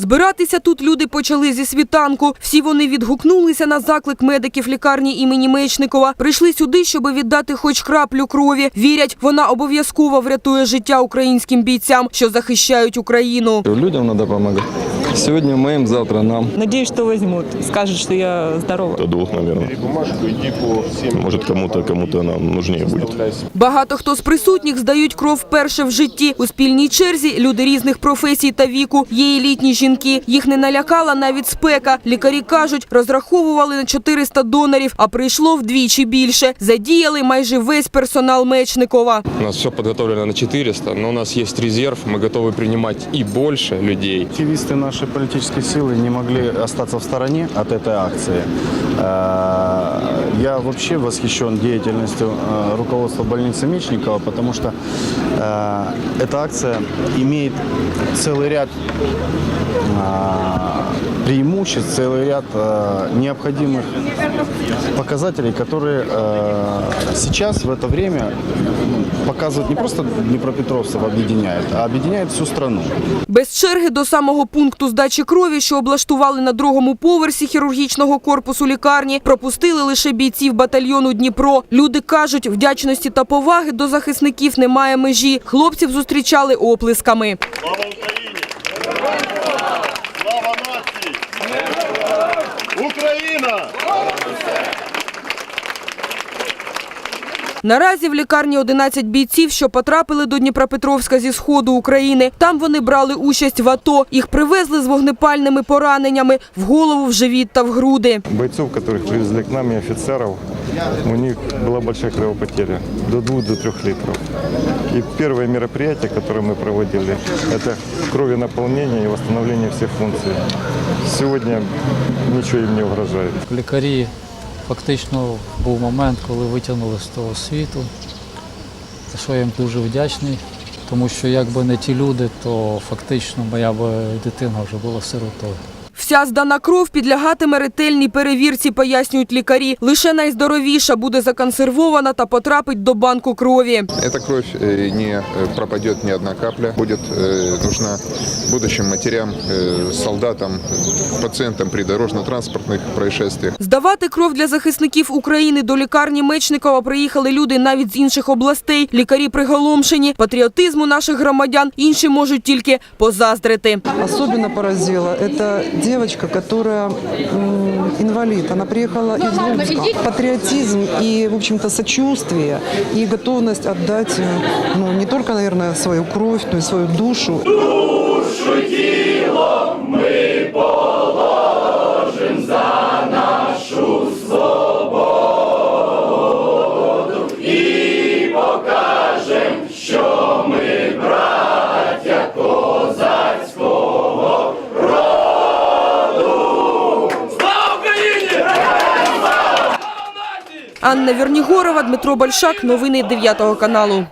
Збиратися тут люди почали зі світанку. Всі вони відгукнулися на заклик медиків лікарні імені Мечникова. Прийшли сюди, щоб віддати хоч краплю крові. Вірять, вона обов'язково врятує життя українським бійцям, що захищають Україну. Людям треба помогать. Сегодня мы им, завтра нам. Надеюсь, что возьмут. Скажут, что я здорова. До двух, наверное. Может, кому-то кому-то она нужнее будет. Багато хто з присутніх здають кров вперше в житті. У спільній черзі люди різних професій та віку. Є і літні жінки. Їх не налякала навіть спека. Лікарі кажуть, розраховували на 400 донорів, а прийшло вдвічі більше. Задіяли майже весь персонал Мечникова. У нас все подготовлено на 400, но у нас есть резерв, мы готовы принимать и больше людей. Активисты нашей политические силы не могли остаться в стороне от этой акции. Э, Я вообще восхищен деятельностью э, руководства больницы Мечникова, потому что э, эта акция имеет целый ряд э, преимуществ, целый ряд э, необходимых показателей, которые э, сейчас в это время показывают не просто Днепропетровцев объединяют, а объединяют всю страну. Без черги до самого пункту здачі крові, що облаштували на другому поверсі хірургічного корпусу лікарні, пропустили лише бійців батальйону Дніпро. Люди кажуть, вдячності та поваги до захисників немає межі. Хлопців зустрічали оплесками. Слава Україні! Слава нації! Україна! Наразі в лікарні 11 бійців, що потрапили до Дніпропетровська зі сходу України. Там вони брали участь в АТО. Їх привезли з вогнепальними пораненнями в голову, в живіт та в груди. бойцов, которых привезли к нам, и офицеров, у них была большая кровопотеря, до 2 до 3 литров. И первое мероприятие, которое мы проводили, это кровенаполнение и восстановление всех функций. Сегодня ничего им не угрожает. Лікарі фактично був момент, коли витягнули з того світу, за що я їм дуже вдячний, тому що якби не ті люди, то фактично моя б дитина вже була сиротою. Вся здана кров підлягатиме ретельній перевірці, пояснюють лікарі. Лише найздоровіша буде законсервована та потрапить до банку крові. Эта кровь э, не э, пропадет ни одна капля, будет э, нужна будущим матерям, э, солдатам, пациентам при дорожно-транспортных происшествиях. Здавати кров для захисників України до лікарні Мечникова приїхали люди навіть з інших областей. Лікарі приголомшені. Патріотизму наших громадян інші можуть тільки позаздрити. Особенно поразило это девочка, которая инвалид. Она приехала из Луцка. Патриотизм и, в общем-то, сочувствие и готовность отдать, э, ну, не только, наверное, свою кровь, но и свою душу. Анна Вернігорова, Дмитро Большак. Новини 9 каналу.